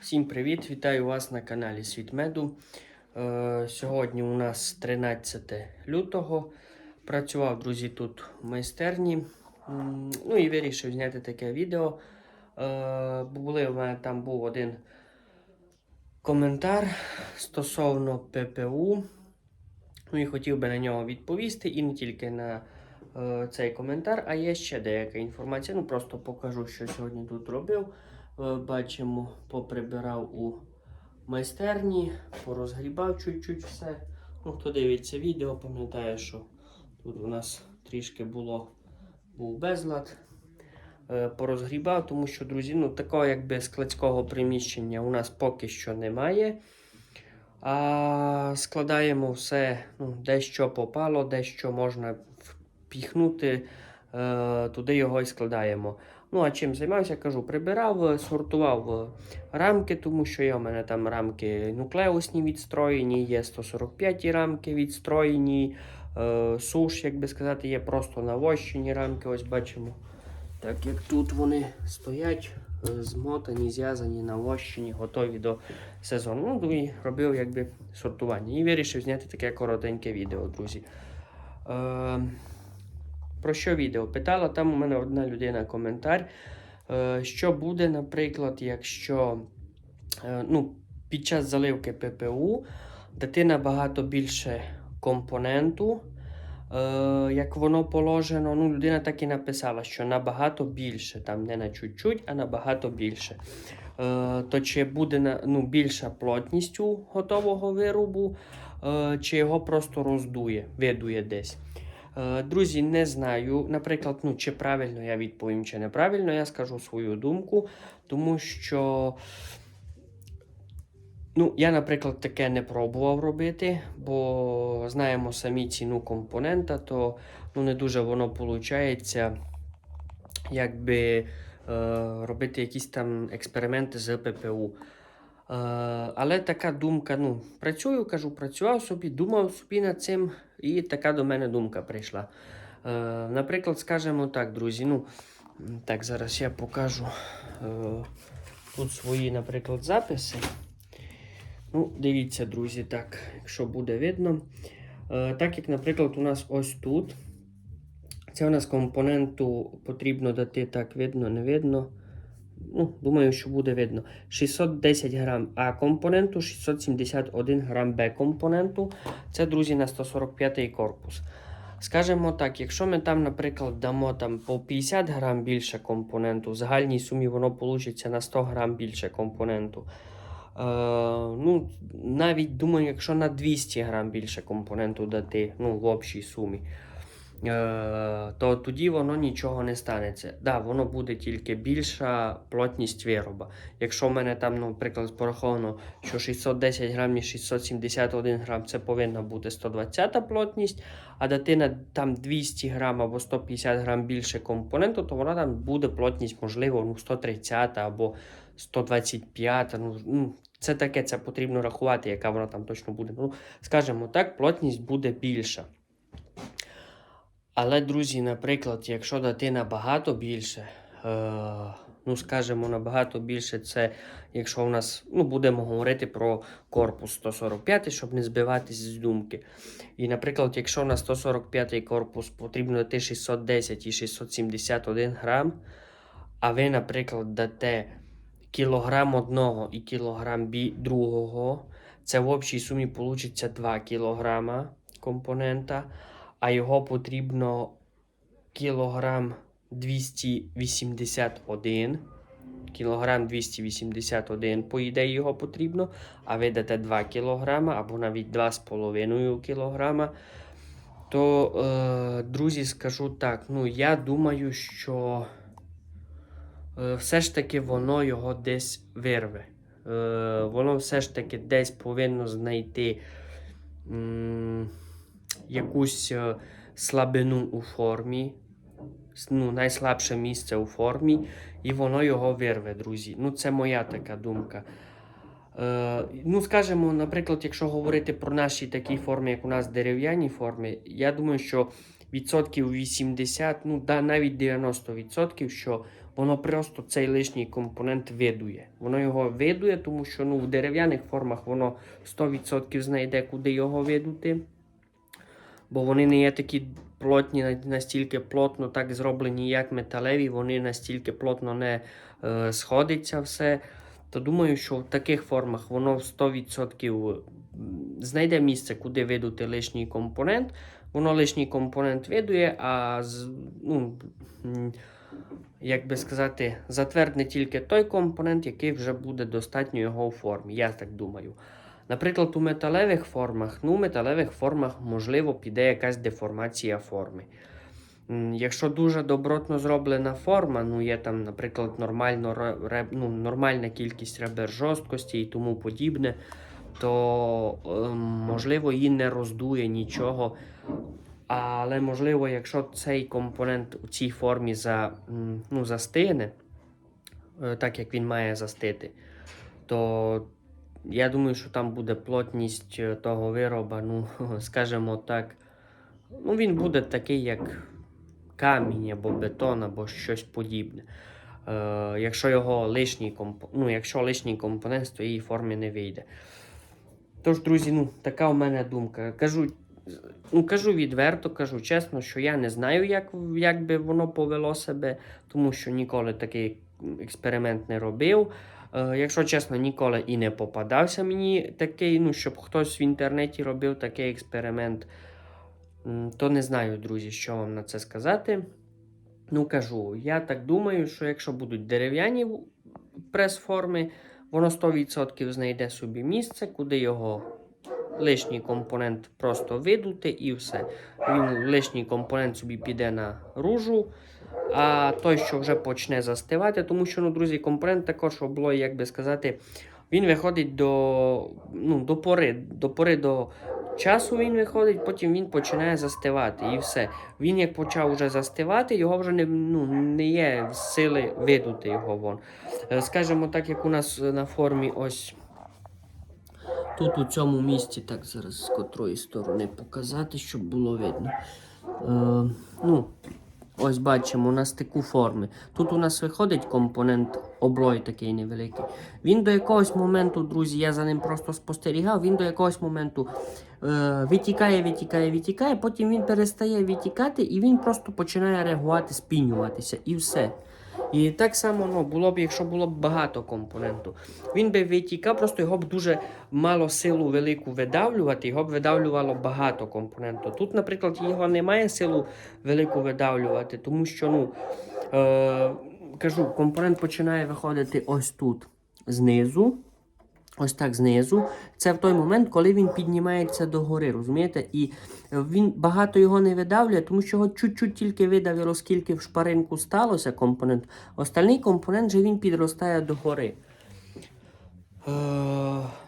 Всім привіт! Вітаю вас на каналі Світ Меду. Е, сьогодні у нас 13 лютого. Працював, друзі, тут в майстерні. Ну і вирішив зняти таке відео. Е, були в мене там був один коментар стосовно ППУ. Ну і хотів би на нього відповісти. І не тільки на е, цей коментар, а є ще деяка інформація. Ну просто покажу, що сьогодні тут робив. Е, Бачимо, поприбирав у майстерні, порозгрібав чуть-чуть все. Ну, хто дивиться відео, пам'ятає, що тут у нас трішки було був безлад. Е, Порозгрібав, тому що, друзі, ну такого якби складського приміщення у нас поки що немає. А складаємо все, ну, дещо попало, дещо можна впіхнути, е, туди його і складаємо. Ну, а чим займався, кажу, прибирав, е, сортував е, рамки, тому що є у мене там рамки нуклеусні відстроєні, є 145 рамки відстроєні, е, суш, як би сказати, є просто навощені рамки. Ось бачимо. Так як тут вони стоять, е, змотані, зв'язані, навощені, готові до сезону. Ну, і робив якби сортування. І вирішив зняти таке коротеньке відео, друзі. Е, про що відео? Питала там у мене одна людина коментар. Е, що буде, наприклад, якщо е, ну, під час заливки ППУ дати набагато більше компоненту, е, як воно положено. Ну, людина так і написала, що набагато більше, там не на чуть-чуть, а набагато більше. То чи буде ну, більша у готового виробу, чи його просто роздує, видує десь. Е, Друзі, не знаю, наприклад, ну, чи правильно я відповім, чи неправильно, я скажу свою думку, тому що. Ну, я, наприклад, таке не пробував робити, бо знаємо самі ціну компонента, то ну, не дуже воно виходить, якби е, робити якісь там експерименти з ППУ. Е, але така думка, ну, працюю, кажу, працював собі, думав собі над цим, і така до мене думка прийшла. Е, наприклад, скажемо так, друзі, ну, так, зараз я покажу е, тут свої, наприклад, записи. Ну, дивіться, друзі, так, якщо буде видно. Так як, наприклад, у нас ось тут. Це у нас компоненту потрібно дати так, видно, не видно. Ну, думаю, що буде видно. 610 грам А компоненту, 671 грам Б компоненту. Це, друзі, на 145 корпус. Скажемо так, якщо ми там, наприклад, дамо там по 50 грам більше компоненту, в загальній сумі воно вийде на 100 грам більше компоненту. Е, ну, навіть думаю, якщо на 200 грам більше компоненту дати, ну, в общій сумі, то тоді воно нічого не станеться. Да, воно буде тільки більша плотність вироба. Якщо в мене там, ну, наприклад, пораховано, що 610 грам і 671 грам це повинна бути 120 плотність, а дати на там 200 грам або 150 грам більше компоненту, то вона там буде плотність, можливо, ну, 130 або 125. Ну, ну, це таке, це потрібно рахувати, яка вона там точно буде. Ну, скажімо так, плотність буде більша. Але, друзі, наприклад, якщо дати набагато більше, е, ну, скажімо, набагато більше, це якщо у нас, ну, будемо говорити про корпус 145, щоб не збиватись з думки. І, наприклад, якщо на 145 корпус потрібно дати 610 і 671 грам, а ви, наприклад, дате кілограм одного і кілограм бі- другого, це в общій сумі вийде 2 кілограма компонента, а його потрібно кілограм 281. Кілограм 281, по ідеї, його потрібно, а ви дате 2 кілограма або навіть 2,5 кілограма. То, е, друзі, скажу так, ну я думаю, що е, все ж таки воно його десь вирве. Е, воно все ж таки десь повинно знайти м, якусь е, слабину у формі, ну, найслабше місце у формі, і воно його вирве, друзі. Ну, це моя така думка. Е, ну, скажімо, наприклад, якщо говорити про наші такі форми, як у нас дерев'яні форми, я думаю, що відсотків 80, ну да, навіть 90%, що воно просто цей лишній компонент видує. Воно його видує, тому що ну, в дерев'яних формах воно 100% знайде, куди його видути. Бо вони не є такі плотні, настільки плотно так зроблені, як металеві, вони настільки плотно не е, сходиться все. То думаю, що в таких формах воно 100% знайде місце, куди видути лишній компонент. Воно лишній компонент видує, а ну, як би сказати, затвердне тільки той компонент, який вже буде достатньо його у формі. Я так думаю. Наприклад, у металевих формах, ну, у металевих формах, можливо, піде якась деформація форми. Якщо дуже добротно зроблена форма, ну є там, наприклад, нормально, ну, нормальна кількість ребер жорсткості і тому подібне, то ем, можливо її не роздує нічого. Але можливо, якщо цей компонент у цій формі за, ну, застине, е, так як він має застити, то я думаю, що там буде плотність е, того вироба, ну, скажімо так, ну, він буде такий, як камінь або бетон, або щось подібне. Е, якщо його лишній комп... ну, якщо лишній компонент з тієї форми не вийде. Тож, друзі, ну, така у мене думка. Кажу, ну, кажу відверто, кажу чесно, що я не знаю, як, як би воно повело себе, тому що ніколи такий експеримент не робив. Е, якщо чесно, ніколи і не попадався мені такий, ну, щоб хтось в інтернеті робив такий експеримент, то не знаю, друзі, що вам на це сказати. Ну, кажу, я так думаю, що якщо будуть дерев'яні прес-форми, воно 100% знайде собі місце, куди його лишній компонент просто видути і все. Він лишній компонент собі піде на ружу, а той, що вже почне застивати, тому що, ну, друзі, компонент також облой, як би сказати, він виходить до, ну, до пори, до пори до часу він виходить, потім він починає застивати і все. Він як почав вже застивати, його вже не, ну, не є сили видути його вон. Е, Скажімо так, як у нас на формі ось тут у цьому місці, так зараз з котрої сторони показати, щоб було видно. Е, ну, ось бачимо на стику форми. Тут у нас виходить компонент облой такий невеликий. Він до якогось моменту, друзі, я за ним просто спостерігав, він до якогось моменту е, витікає, витікає, витікає, потім він перестає витікати і він просто починає реагувати, спінюватися і все. І так само ну, було б, якщо було б багато компоненту. Він би витікав, просто його б дуже мало силу велику видавлювати, його б видавлювало багато компоненту. Тут, наприклад, його немає силу велику видавлювати, тому що, ну, е, кажу, компонент починає виходити ось тут знизу. Ось так знизу. Це в той момент, коли він піднімається догори, розумієте? І він багато його не видавлює, тому що його чуть-чуть тільки видавило, скільки в шпаринку сталося компонент. Остальний компонент же він підростає догори. Е,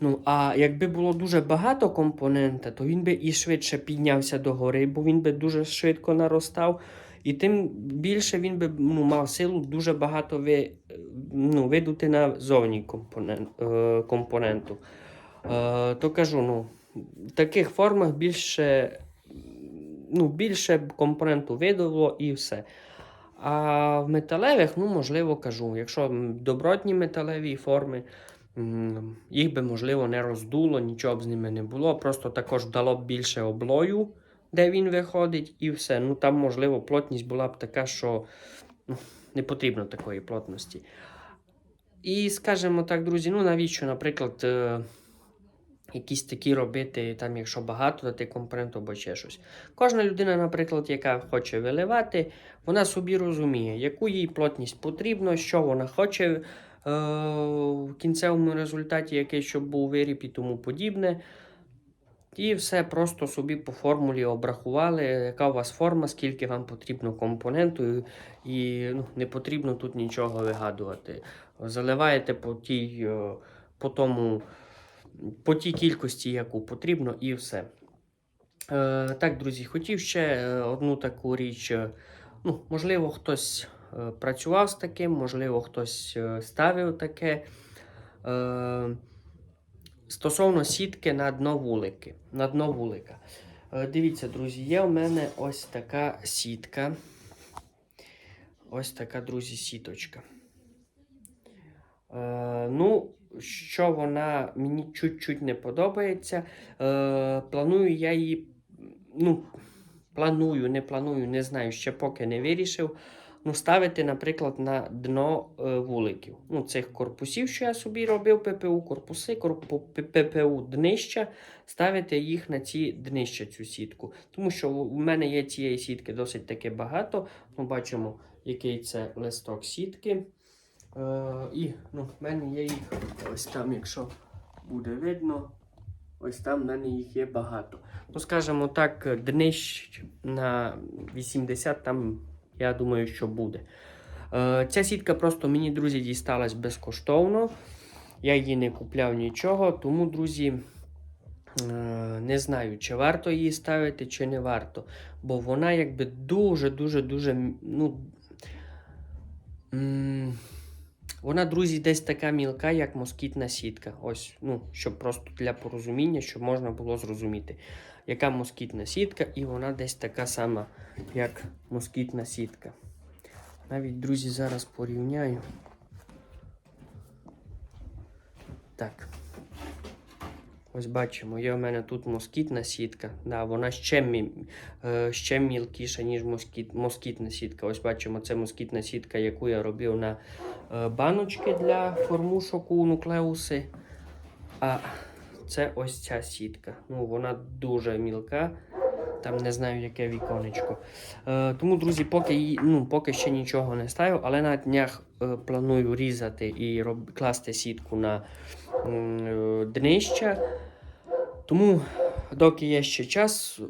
ну, а якби було дуже багато компонента, то він би і швидше піднявся догори, бо він би дуже швидко наростав. І тим більше він би ну, мав силу дуже багато ви, ну, видути на зовні компонент, е, компоненту. Е, то кажу, ну, в таких формах більше, ну, більше компоненту видало і все. А в металевих, ну, можливо, кажу, якщо добротні металеві форми, їх би, можливо, не роздуло, нічого б з ними не було, просто також дало б більше облою, де він виходить, і все. Ну, там, можливо, плотність була б така, що ну, не потрібно такої плотності. І скажімо так, друзі, ну навіщо, наприклад, е, якісь такі робити, там, якщо багато дати компоненту або ще щось. Кожна людина, наприклад, яка хоче виливати, вона собі розуміє, яку їй плотність потрібно, що вона хоче е, в кінцевому результаті, який щоб був виріб і тому подібне. І все просто собі по формулі обрахували, яка у вас форма, скільки вам потрібно компоненту, і, ну, не потрібно тут нічого вигадувати. Заливаєте по тій, е, по тому, по тій кількості, яку потрібно, і все. Е, так, друзі, хотів ще е, одну таку річ. е, Ну, можливо, хтось працював з таким, можливо, хтось ставив таке. Е, Стосовно сітки на дно вулики. На дно вулика. Е, Дивіться, друзі, є у мене ось така сітка. ось така, друзі, сіточка. Е, ну, що вона мені чуть-чуть не подобається. Е, планую я її. Ну, планую, не планую, не знаю, ще поки не вирішив. Ну, ставити, наприклад, на дно е, вуликів. Ну, цих корпусів, що я собі робив, ППУ, корпуси, корпу, ППУ днища, ставити їх на ці днища, цю сітку. Тому що у мене є цієї сітки досить таки багато. Ми бачимо, який це листок сітки. Е, і ну, в мене є їх ось там, якщо буде видно, ось там в мене їх є багато. Ну, скажімо так, днищ на 80 там, я думаю, що буде. Е, ця сітка просто мені, друзі, дісталась безкоштовно. Я її не купляв нічого, тому, друзі, е, не знаю, чи варто її ставити, чи не варто. Бо вона якби дуже-дуже-дуже. ну, вона, друзі, десь така мілка, як москітна сітка. Ось, ну, щоб просто для порозуміння, щоб можна було зрозуміти, яка москітна сітка, і вона десь така сама, як москітна сітка. Навіть, друзі, зараз порівняю. Так. Ось бачимо, є у мене тут москітна сітка. Да, вона ще, мі, е, ще мілкіша, ніж москіт, москітна сітка. Ось бачимо, це москітна сітка, яку я робив на е, баночки для формушок у нуклеуси. А це ось ця сітка. Ну, вона дуже мілка. Там не знаю, яке віконечко. Е, тому, друзі, поки, ну, поки ще нічого не ставив, але на днях е, планую різати і роб, класти сітку на е, днища. Тому, доки є ще час,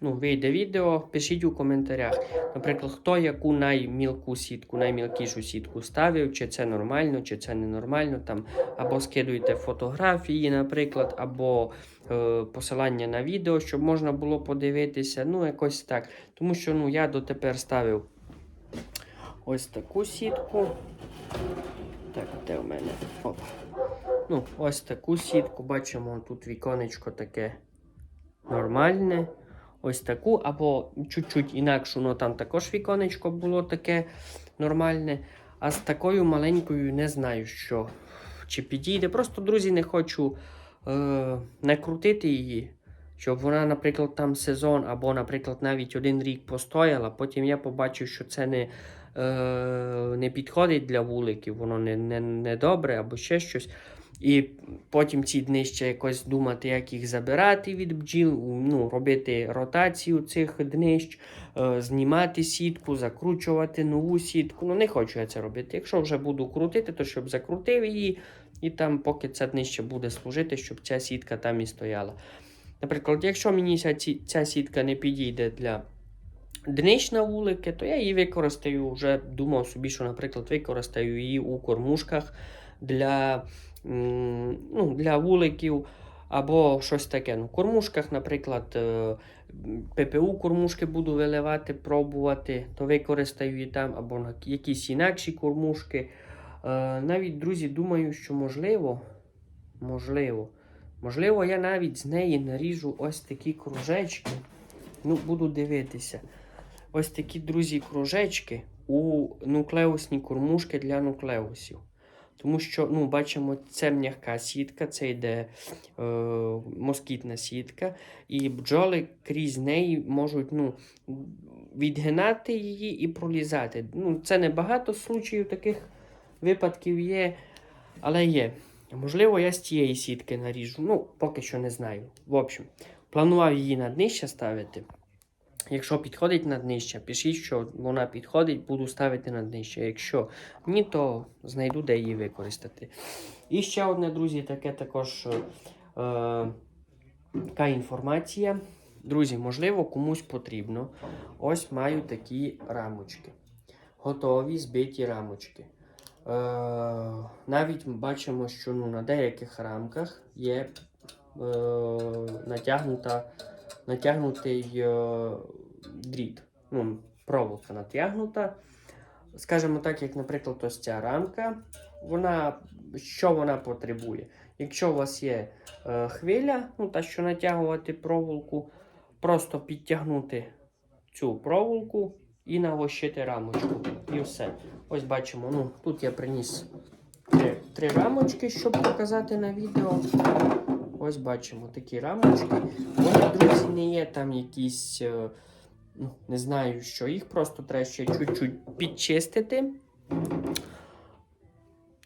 ну, вийде відео, пишіть у коментарях. Наприклад, хто яку наймілку сітку, наймілкішу сітку ставив, чи це нормально, чи це ненормально. Там, або скидуйте фотографії, наприклад, або е, посилання на відео, щоб можна було подивитися. Ну, якось так. Тому що ну, я дотепер ставив ось таку сітку. Так, де в мене? Оп. Ну, ось таку сітку. Бачимо, тут віконечко таке нормальне. Ось таку, або чуть-чуть інакшу, але там також віконечко було таке нормальне. А з такою маленькою не знаю, що чи підійде. Просто, друзі, не хочу е, накрутити її, щоб вона, наприклад, там сезон, або, наприклад, навіть один рік постояла. Потім я побачив, що це не, е, не підходить для вуликів, воно не, не, не добре або ще щось. І потім ці днища якось думати, як їх забирати від бджіл, ну, робити ротацію цих днищ, е, знімати сітку, закручувати нову сітку. Ну, не хочу я це робити. Якщо вже буду крутити, то щоб закрутив її, і там, поки це днище буде служити, щоб ця сітка там і стояла. Наприклад, якщо мені ця, ця сітка не підійде для днищ на вулики, то я її використаю вже думав собі, що, наприклад, використаю її у кормушках для, ну, для вуликів або щось таке. Ну, в кормушках, наприклад, е, ППУ кормушки буду виливати, пробувати, то використаю її там, або на якісь інакші кормушки. Е, Навіть, друзі, думаю, що можливо, можливо, можливо, я навіть з неї наріжу ось такі кружечки. Ну, буду дивитися. Ось такі, друзі, кружечки у нуклеусні кормушки для нуклеусів. Тому що, ну, бачимо, це м'яка сітка, це йде е, москітна сітка, і бджоли крізь неї можуть ну, відгинати її і пролізати. Ну, це багато случаїв таких випадків є, але є. Можливо, я з цієї сітки наріжу. Ну, поки що не знаю. В общем, планував її на днище ставити. Якщо підходить на днище, пишіть, що вона підходить, буду ставити на днище. Якщо ні, то знайду, де її використати. І ще одне, друзі, таке також е, така інформація. Друзі, можливо, комусь потрібно. Ось маю такі рамочки. Готові збиті рамочки. Е, навіть бачимо, що ну, на деяких рамках є е, натягнута, натягнутий е, дріт. Ну, проволока натягнута. Скажімо так, як, наприклад, ось ця рамка, вона, що вона потребує? Якщо у вас є е, хвиля, ну, та що натягувати проволоку, просто підтягнути цю проволоку і навощити рамочку. І все. Ось бачимо, ну, тут я приніс три, три рамочки, щоб показати на відео. Ось бачимо такі рамочки. Вони, друзі, не є там якісь, е, ну, не знаю що, їх просто треба ще чуть-чуть підчистити.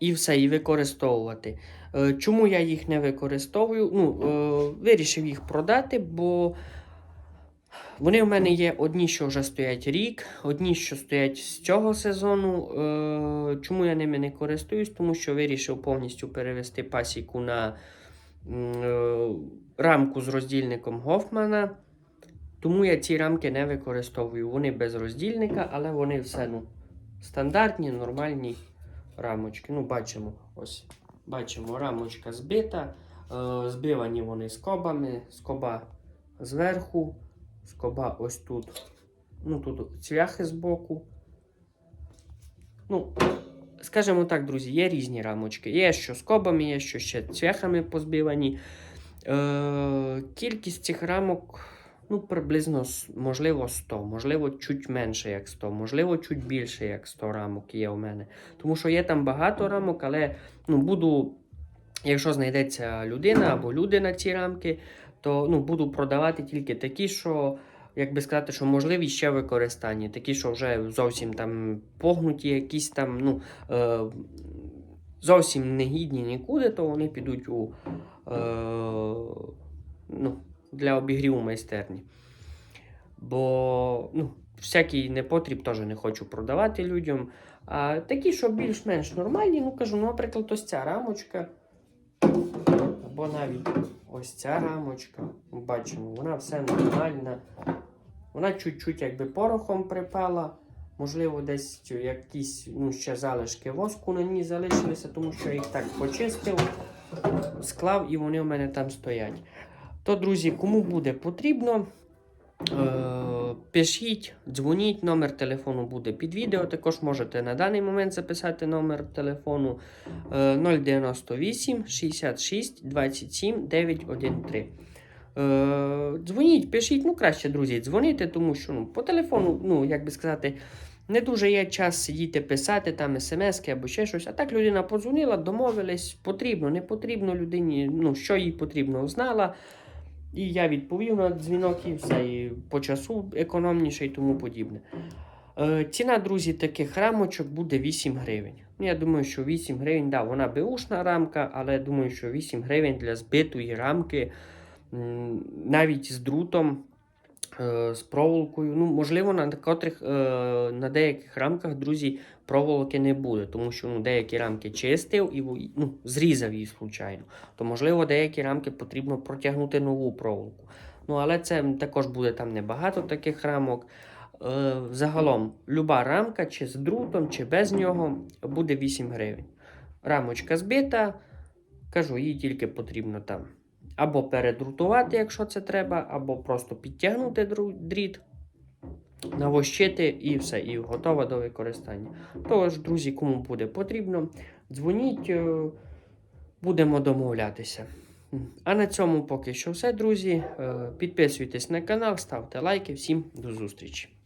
І все, і використовувати. Е, Чому я їх не використовую? Ну, е, вирішив їх продати, бо вони в мене є одні, що вже стоять рік, одні, що стоять з цього сезону. Чому я ними не користуюсь? Тому що вирішив повністю перевести пасіку на рамку з роздільником Гофмана. Тому я ці рамки не використовую. Вони без роздільника, але вони все ну, стандартні, нормальні рамочки. Ну, бачимо, ось. Бачимо, рамочка збита. Е, збивані вони скобами. Скоба зверху, скоба ось тут. Ну, тут цвяхи збоку. Ну, скажімо так, друзі, є різні рамочки. Є що скобами, є що ще цвяхами позбивані. Е, кількість цих рамок ну, приблизно, можливо, 100, можливо, чуть менше, як 100, можливо, чуть більше, як 100 рамок є у мене. Тому що є там багато рамок, але ну, буду, якщо знайдеться людина або люди на ці рамки, то ну, буду продавати тільки такі, що, як би сказати, що можливі ще використання. Такі, що вже зовсім там погнуті, якісь там, ну, е, зовсім не гідні нікуди, то вони підуть у, е, ну, для обігріву майстерні. Бо ну, всякий непотріб теж не хочу продавати людям. А такі, що більш-менш нормальні, ну кажу, ну, наприклад, ось ця рамочка. Або навіть ось ця рамочка. Бачимо, вона все нормальна. Вона чуть-чуть якби порохом припала. Можливо, десь якісь ну, ще залишки воску на ній залишилися, тому що я їх так почистив, склав і вони у мене там стоять. То, друзі, кому буде потрібно, е- пишіть, дзвоніть, номер телефону буде під відео. Також можете на даний момент записати номер телефону е- 098 66 27 913. Е, дзвоніть, пишіть, ну краще, друзі, дзвонити, тому що ну, по телефону, ну, як би сказати, не дуже є час сидіти, писати там смски або ще щось. А так людина подзвонила, домовились, потрібно, не потрібно людині, ну, що їй потрібно, знала. І я відповів на дзвінок і все, і по часу економніше і тому подібне. Е, ціна, друзі, таких рамочок буде 8 гривень. Ну, я думаю, що 8 гривень, да, вона беушна рамка, але думаю, що 8 гривень для збитої рамки, навіть з друтом, е, з проволокою. Ну, можливо, на, котрих, е, на деяких рамках, друзі, проволоки не буде, тому що ну, деякі рамки чистив і ну, зрізав її случайно. То, можливо, деякі рамки потрібно протягнути нову проволоку. Ну, але це також буде там небагато таких рамок. Е, загалом, люба рамка, чи з друтом, чи без нього, буде 8 гривень. Рамочка збита, кажу, їй тільки потрібно там або передрутувати, якщо це треба, або просто підтягнути дріт, навощити і все, і готова до використання. Тож, друзі, кому буде потрібно, дзвоніть, е, будемо домовлятися. А на цьому поки що все, друзі. Е, Підписуйтесь на канал, ставте лайки. Всім до зустрічі!